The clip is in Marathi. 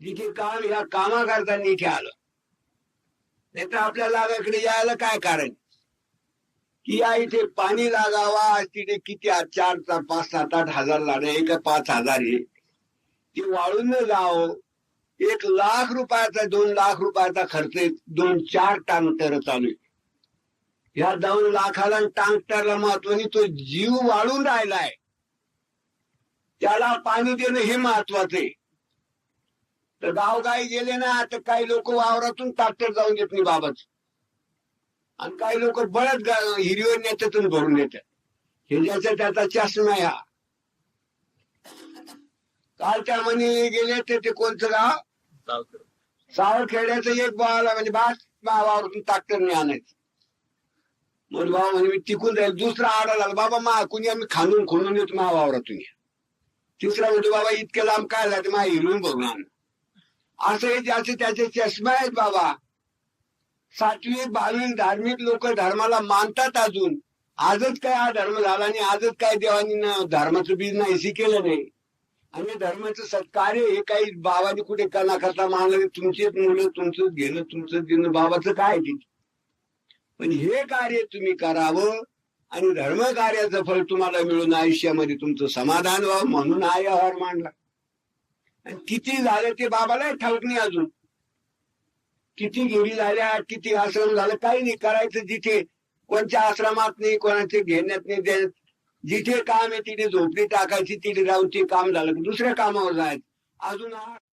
जिथे काम ह्या कामाकरता इथे आलं नाही तर आपल्या लागाकडे यायला काय कारण? की या इथे पाणी लागावा तिथे किती आ- चार पाच सात आठ हजार लाडे एक पाच हजार हे. ती वाळून जावं. एक लाख रुपयाचा दोन लाख रुपयाचा खर्च दोन चार टँकर चालू आहे. दोन लाखाला टांगटरला टँकरला महत्वाने तो जीव वाळून राहिलाय. त्याला पाणी देणं हे महत्वाचं आहे. तर गावगाई गेले ना तर काही लोक वावरातून ट्रॅक्टर जाऊन देत नाही बाबत आणि काही लोक बळत नेतात आणि भरून येतात हे ज्याचा त्याचा चष्मा आहे हा कालच्या म्हणे गेले ते ते कोणतं गाव? सावरखेड्याचं एक बाळाला म्हणजे बास वावरातून ट्रॅक्टर नाही आणायचं. मग बाबा म्हणे मी टिकून जाईल. दुसरा आडा लागला बाबा मा कुणी आम्ही खांदून खोलून येतो मा वावरातून या. तिसरा म्हणजे बाबा इतक्या लांब काय झालं मा हिरवून भरून आण. असं ज्याचे त्याचे चष्मे आहेत बाबा. सातवी भाविक धार्मिक लोक धर्माला मानतात अजून. आजच काय हा धर्म झाला आणि आजच काय देवानी धर्माचं बीज नाहीशी केलं नाही. आणि धर्माचं सत्कार्य हे काही बाबाने कुठे कना करता मानलं तुमचेच मुलं तुमचंच घेणं तुमचं देणं बाबाचं काय तिथे पण हे कार्य तुम्ही करावं आणि धर्म कार्याचं फळ तुम्हाला मिळून आयुष्यामध्ये तुमचं समाधान व्हावं म्हणून आय व्यवहार मांडला. किती झालं ते बाबाला ठाऊक नाही अजून. किती घेरी झाल्या किती आश्रम झालं काही नाही करायचं जिथे. कोणत्या आश्रमात नाही कोणाचे घेण्यात नाही देण्यात जिथे काम आहे तिथे झोपडी टाकायची तिथे राहून ते काम झालं. दुसऱ्या कामावर जायचं. अजून